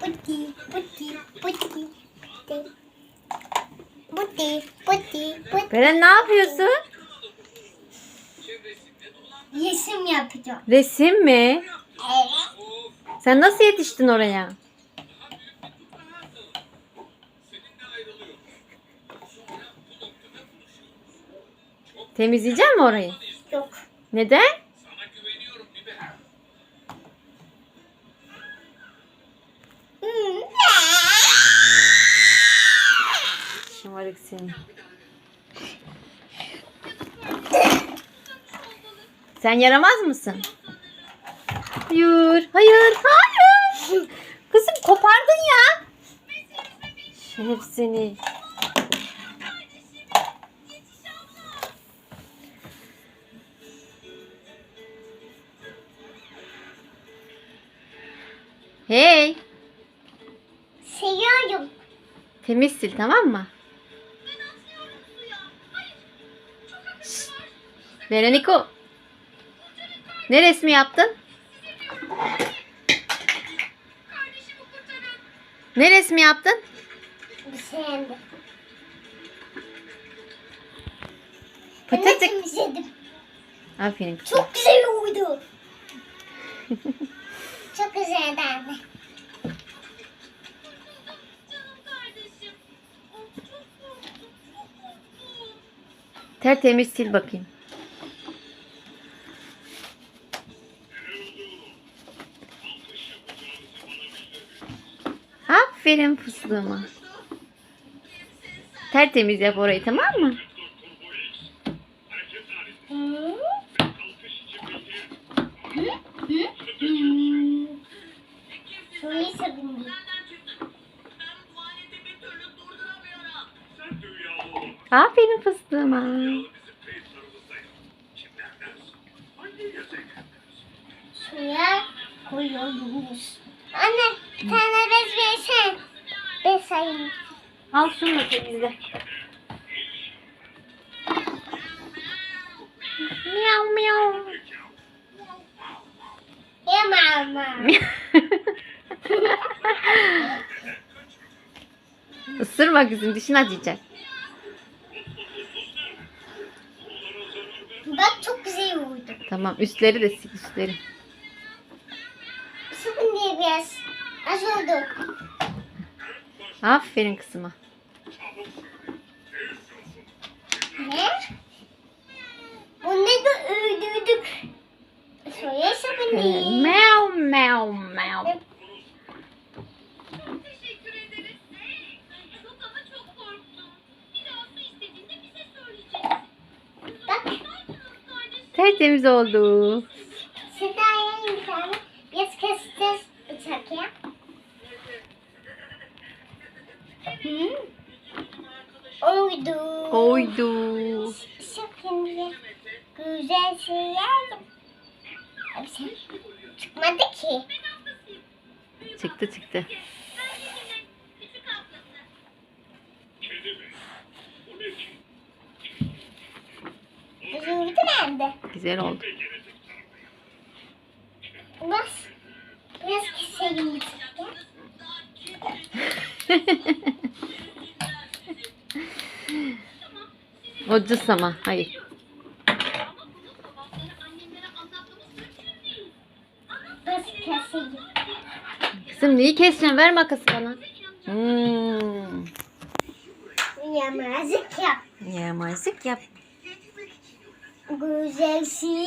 Puti, puti, puti, puti. Puti, puti, puti. Beren ne yapıyorsun? Resim yapacağım. Resim mi? Evet. Sen nasıl yetiştin oraya? Temizleyecek mi orayı? Yok. Neden? Şımarık seni. Sen yaramaz mısın? Hayır, hayır, hayır. Kızım kopardın ya. Seni. Hey, Seviyorum. temiz sil tamam mı? Veroniko. Ne resmi yaptın? Ne resmi yaptın? Bir şeydi. Patates. Evet temizledim. Aferin kızım. Çok güzel oldu. Çok güzeldi anne. Tertemiz sil bakayım. Aferin fıstığıma. Tertemiz yap orayı tamam mı? Aferin fıstığıma. Suya koyuyoruz. Anne tane bez versen. Bez sayayım. Al şunu da temizle. Miyav miyav. Yemem. Isırma kızım dişin acıyacak. Bak çok güzel oldu. Tamam üstleri de sil üstleri. Sabun diye biraz. Az oldu. Aferin kızıma. Ne? Bunu da öldürdük. Şöyle sabun Ee, değil. Meow meow meow. Teşekkür ederiz. Yok ama çok korktum. Bir daha su istediğinde bize söyleyeceksin. Bak Kardeşim Tertemiz oldu. Seda'ya bir tane. Biraz keseceğiz bıçak ya. Hı? Oydu. Oydu. Şimdi güzel şeyler. Çıkmadı ki. Çıktı çıktı. bende. Güzel oldu. Biraz, biraz keseyim bıçak ya. O cız ama hayır. Kızım neyi keseceksin? Ver makası bana. Hmm. Yap. Yamazlık yap. Güzel şey.